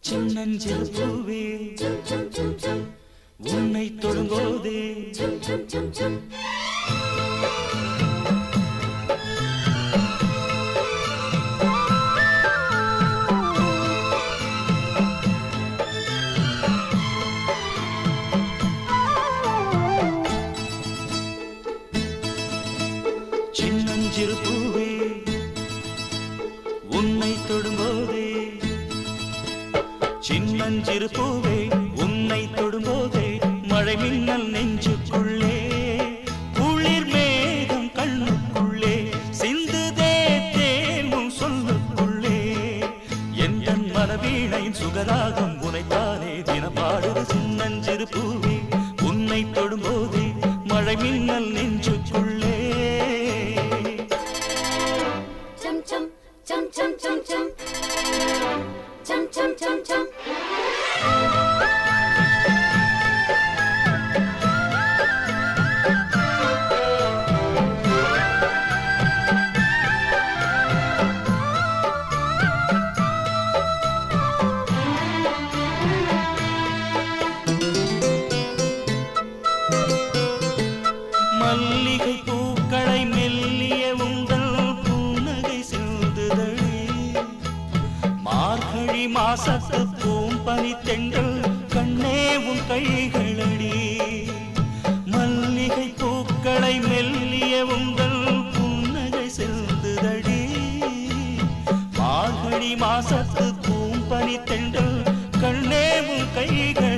சின்னஞ்சில் பூவே உன்னை தொழும்போதே சின்னஞ்சிறு பூவே உன்னை தொடும்போதே மழை மின்னல் நெஞ்சுக்குள்ளே. குளிர் மேகம் கண்ணுக்குள்ளே சிந்துதே தேனும் சொல்லுக்குள்ளே. என் மனவீணையின் சுகராகம் உனைத்தானே தினம் பாடுது சின்னஞ்சிறு பூவே உன்னை தொடும்போதே மழை மின்னல் நெஞ்சுக்குள்ளே. chum chum chum chum chum chum chum மல்லிகை பூக்களை மெல்லிய உங்கள் பூநகை செல்துதழி மார்கழி மாசத்து பூம்பனி தெண்டல் கண்ணே உன் கைகளடி. மல்லிகை பூக்களை மெல்லிய உங்கள் புன்னகை செல்லுதடி மார்கழி மாசத்து பூம்பனி தெண்டல் கண்ணே உன் கைகள்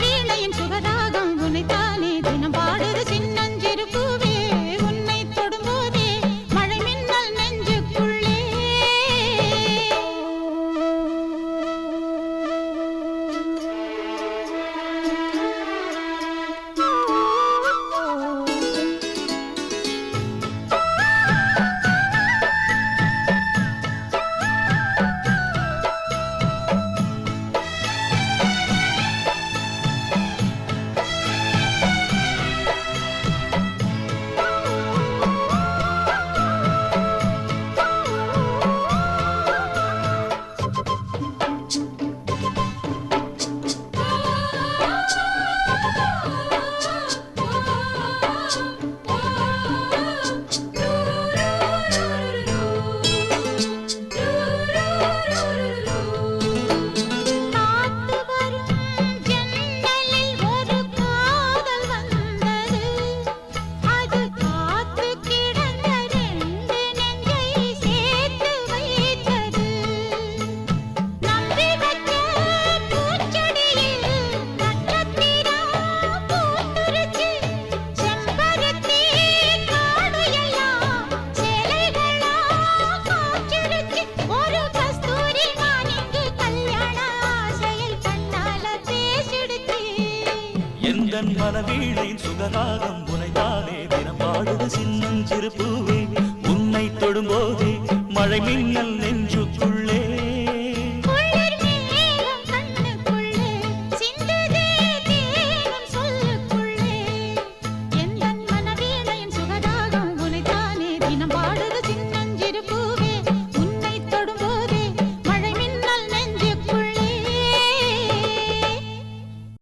வீணை எந்தன் மனவீணையின் சுகராகம் உனைத்தானே தினம் பாடுது சின்னஞ்சிறு பூவே. உன்னை தொடும்போதே மழை மின்னல்